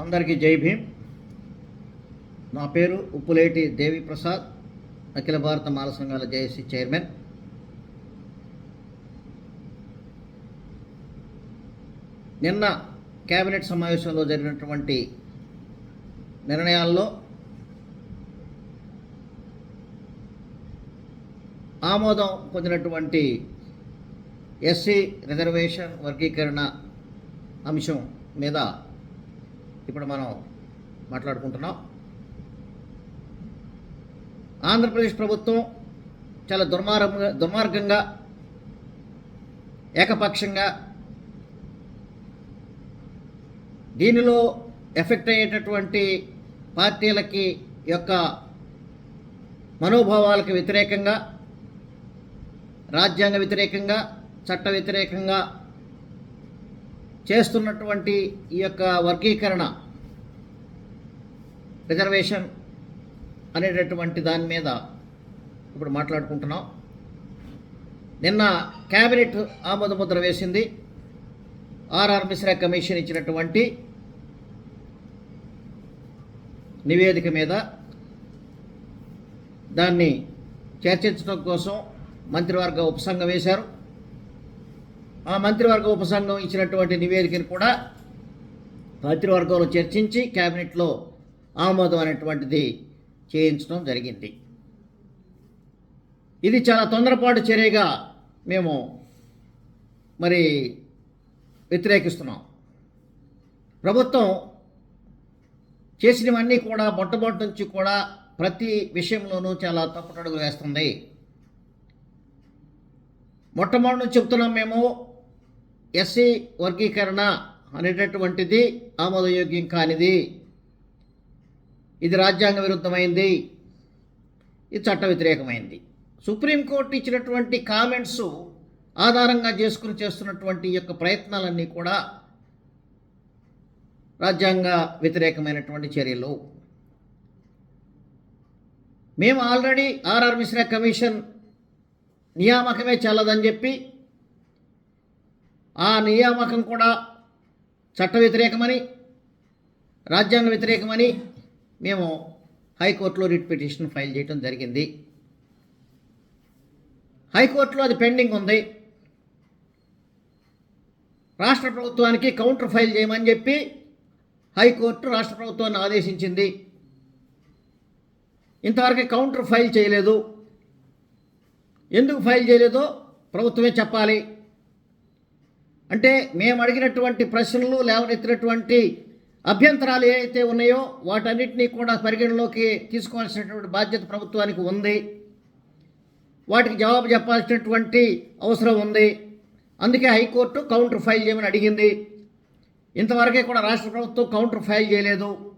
అందరికీ జై భీమ్. నా పేరు ఉప్పులేటి దేవి ప్రసాద్ అఖిల భారత మాల సంఘాల జేఏసీ చైర్మన్. నిన్న కేబినెట్ సమావేశంలో జరిగినటువంటి నిర్ణయాల్లో ఆమోదం పొందినటువంటి ఎస్సీ రిజర్వేషన్ వర్గీకరణ అంశం మీద ఇప్పుడు మనం మాట్లాడుకుంటున్నాం. ఆంధ్రప్రదేశ్ ప్రభుత్వం చాలా దుర్మార్గంగా దుర్మార్గంగా ఏకపక్షంగా దీనిలో ఎఫెక్ట్ అయ్యేటటువంటి పార్టీలకి యొక్క మనోభావాలకు వ్యతిరేకంగా రాజ్యాంగ వ్యతిరేకంగా చట్ట వ్యతిరేకంగా చేస్తున్నటువంటి ఈ యొక్క వర్గీకరణ రిజర్వేషన్ అనేటటువంటి దాని మీద ఇప్పుడు మాట్లాడుకుంటున్నాం. నిన్న క్యాబినెట్ ఆమోద ముద్ర వేసింది. ఆర్ఆర్ మిశ్రా కమిషన్ ఇచ్చినటువంటి నివేదిక మీద దాన్ని చర్చించడం కోసం మంత్రివర్గ ఉపసంఘం వేశారు. ఆ మంత్రివర్గ ఉపసంఘం ఇచ్చినటువంటి నివేదికను కూడా మంత్రివర్గంలో చర్చించి క్యాబినెట్లో ఆమోదం అనేటువంటిది చేయించడం జరిగింది. ఇది చాలా తొందరపాటు చర్యగా మేము మరి వ్యతిరేకిస్తున్నాం. ప్రభుత్వం చేసినవన్నీ కూడా మొట్టమొదటి నుంచి కూడా ప్రతి విషయంలోనూ చాలా తప్పుటడుగు వేస్తుంది. మొట్టమొదటి నుంచి చెప్తున్నాం మేము ఎస్సీ వర్గీకరణ అనేటటువంటిది ఆమోదయోగ్యం కానిది. ఇది రాజ్యాంగ విరుద్ధమైంది. ఇది చట్ట వ్యతిరేకమైంది. సుప్రీంకోర్టు ఇచ్చినటువంటి కామెంట్స్ ఆధారంగా చేసుకుని చేస్తున్నటువంటి ఈ యొక్క ప్రయత్నాలన్నీ కూడా రాజ్యాంగ వ్యతిరేకమైనటువంటి చర్యలు. మేము ఆల్రెడీ ఆర్ఆర్ మిశ్రా కమిషన్ నియామకమే చల్లదని చెప్పి ఆ నియామకం కూడా చట్ట వ్యతిరేకమని రాజ్యాంగ వ్యతిరేకమని మేము హైకోర్టులో రిట్ పిటిషన్ ఫైల్ చేయడం జరిగింది. హైకోర్టులో అది పెండింగ్ ఉంది. రాష్ట్ర ప్రభుత్వానికి కౌంటర్ ఫైల్ చేయమని చెప్పి హైకోర్టు రాష్ట్ర ప్రభుత్వాన్ని ఆదేశించింది. ఇంతవరకు కౌంటర్ ఫైల్ చేయలేదు. ఎందుకు ఫైల్ చేయలేదో ప్రభుత్వమే చెప్పాలి. అంటే మేము అడిగినటువంటి ప్రశ్నలు లేవనెత్తినటువంటి అభ్యంతరాలు ఏవైతే ఉన్నాయో వాటన్నిటినీ కూడా పరిగణలోకి తీసుకోవాల్సినటువంటి బాధ్యత ప్రభుత్వానికి ఉంది. వాటికి జవాబు చెప్పాల్సినటువంటి అవసరం ఉంది. అందుకే హైకోర్టు కౌంటర్ ఫైల్ చేయమని అడిగింది. ఇంతవరకే కూడా రాష్ట్ర ప్రభుత్వం కౌంటర్ ఫైల్ చేయలేదు.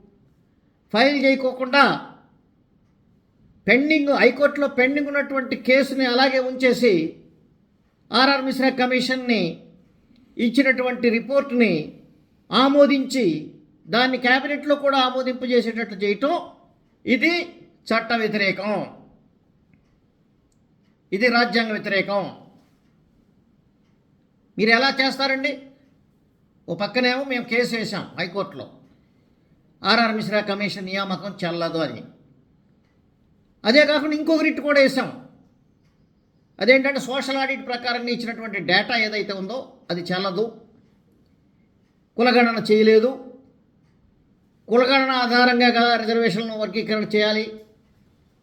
ఫైల్ చేయకోకుండా పెండింగ్ హైకోర్టులో పెండింగ్ ఉన్నటువంటి కేసుని అలాగే ఉంచేసి ఆర్ఆర్ మిశ్రా కమిషన్ని ఇచ్చినటువంటి రిపోర్ట్ని ఆమోదించి దాన్ని క్యాబినెట్లో కూడా ఆమోదింపజేసేటట్లు చేయటం ఇది చట్ట వ్యతిరేకం. ఇది రాజ్యాంగ వ్యతిరేకం. మీరు ఎలా చేస్తారండి? ఓ పక్కనేమో మేము కేసు వేసాం హైకోర్టులో. ఆర్ఆర్ మిశ్రా కమిషన్ నియామకం చెల్లదు అని. అదే కాకుండా ఇంకొక రిట్ కూడా వేసాం అదేంటంటే సోషల్ ఆడిట్ ప్రకారంగా ఇచ్చినటువంటి డేటా ఏదైతే ఉందో అది చెల్లదు. కులగణన చేయలేదు. కులగణన ఆధారంగా కదా రిజర్వేషన్లను వర్గీకరణ చేయాలి.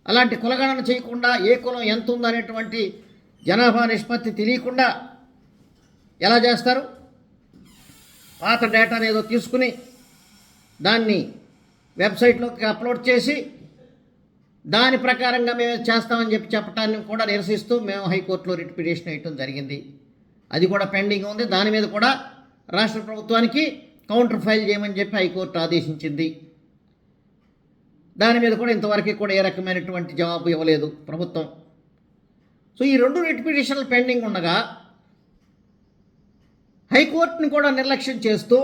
అలాంటి కులగణన చేయకుండా ఏ కులం ఎంత ఉందనేటువంటి జనాభా నిష్పత్తి తెలియకుండా ఎలా చేస్తారు? పాత డేటాను ఏదో తీసుకుని దాన్ని వెబ్సైట్లోకి అప్లోడ్ చేసి దాని ప్రకారంగా మేము చేస్తామని చెప్పి చెప్పటాన్ని కూడా నిరసిస్తూ మేము హైకోర్టులో రిట్ పిటిషన్ వేయటం జరిగింది. అది కూడా పెండింగ్ ఉంది. దాని మీద కూడా రాష్ట్ర ప్రభుత్వానికి కౌంటర్ ఫైల్ చేయమని చెప్పి హైకోర్టు ఆదేశించింది. దాని మీద కూడా ఇంతవరకు కూడా ఏ రకమైనటువంటి జవాబు ఇవ్వలేదు ప్రభుత్వం. సో ఈ రెండు రిట్ పిటిషన్లు పెండింగ్ ఉండగా హైకోర్టుని కూడా నిర్లక్ష్యం చేస్తూ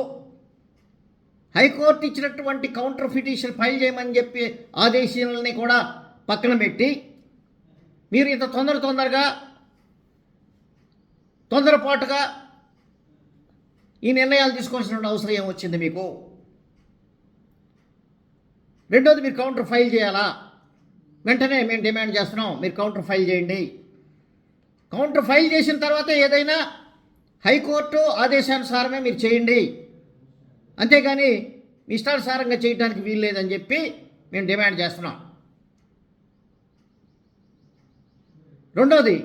హైకోర్టు ఇచ్చినటువంటి కౌంటర్ పిటిషన్ ఫైల్ చేయమని చెప్పి ఆదేశాలని కూడా పక్కన పెట్టి మీరు ఇంత తొందర తొందరగా తొందరపాటుగా ఈ నిర్ణయాలు తీసుకోవాల్సిన అవసరం ఏమొచ్చింది మీకు? రెండోది మీరు కౌంటర్ ఫైల్ చేయాలా? వెంటనే మేము డిమాండ్ చేస్తున్నాం మీరు కౌంటర్ ఫైల్ చేయండి. కౌంటర్ ఫైల్ చేసిన తర్వాత ఏదైనా హైకోర్టు ఆదేశానుసారమే మీరు చేయండి. అంతేగాని మీ ఇష్టానుసారంగా చేయడానికి వీలు లేదని చెప్పి మేము డిమాండ్ చేస్తున్నాం. రెండోది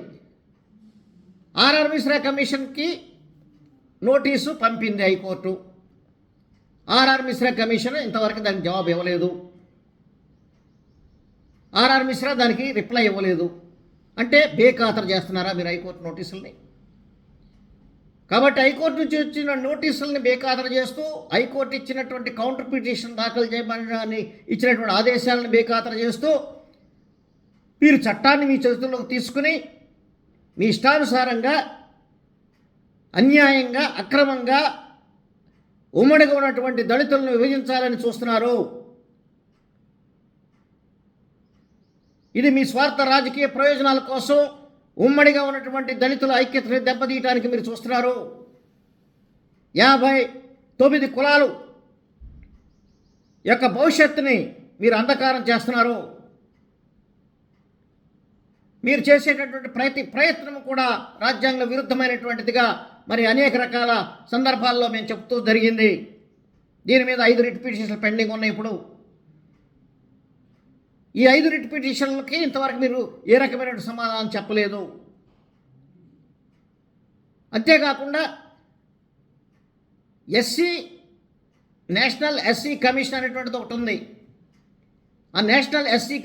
ఆర్ఆర్ మిశ్రా కమిషన్కి నోటీసు పంపింది హైకోర్టు. ఆర్ఆర్ మిశ్రా కమిషన్ ఇంతవరకు దానికి జవాబు ఇవ్వలేదు. ఆర్ఆర్ మిశ్రా దానికి రిప్లై ఇవ్వలేదు. అంటే బేఖాతరు చేస్తున్నారా మీరు హైకోర్టు నోటీసుల్ని? కాబట్టి హైకోర్టు నుంచి వచ్చిన నోటీసుల్ని బేఖాతరు చేస్తూ హైకోర్టు ఇచ్చినటువంటి కౌంటర్ పిటిషన్ దాఖలు చేయమని ఇచ్చినటువంటి ఆదేశాలను బేఖాతరు చేస్తూ మీరు చట్టాన్ని మీ చేతుల్లోకి తీసుకుని మీ ఇష్టానుసారంగా అన్యాయంగా అక్రమంగా ఉమ్మడిగా ఉన్నటువంటి దళితులను విభజించాలని చూస్తున్నారు. ఇది మీ స్వార్థ రాజకీయ ప్రయోజనాల కోసం ఉమ్మడిగా ఉన్నటువంటి దళితుల ఐక్యతను దెబ్బతీయటానికి మీరు చూస్తున్నారు. యాభై తొమ్మిది కులాలు యొక్క భవిష్యత్తుని మీరు అంధకారం చేస్తున్నారు. మీరు చేసేటటువంటి ప్రతి ప్రయత్నం కూడా రాజ్యాంగ విరుద్ధమైనటువంటిదిగా మరి అనేక రకాల సందర్భాల్లో మేము చెప్తూ జరిగింది. దీని మీద ఐదు రిట్ పిటిషన్లు పెండింగ్ ఉన్నాయి ఇప్పుడు. ఈ ఐదు రిట్ పిటిషన్లకి ఇంతవరకు మీరు ఏ రకమైన సమాధానం చెప్పలేదు. అంతేకాకుండా ఎస్సీ నేషనల్ ఎస్సీ కమిషన్ అనేటువంటిది ఒకటి ఉంది. ఆ నేషనల్ ఎస్సీ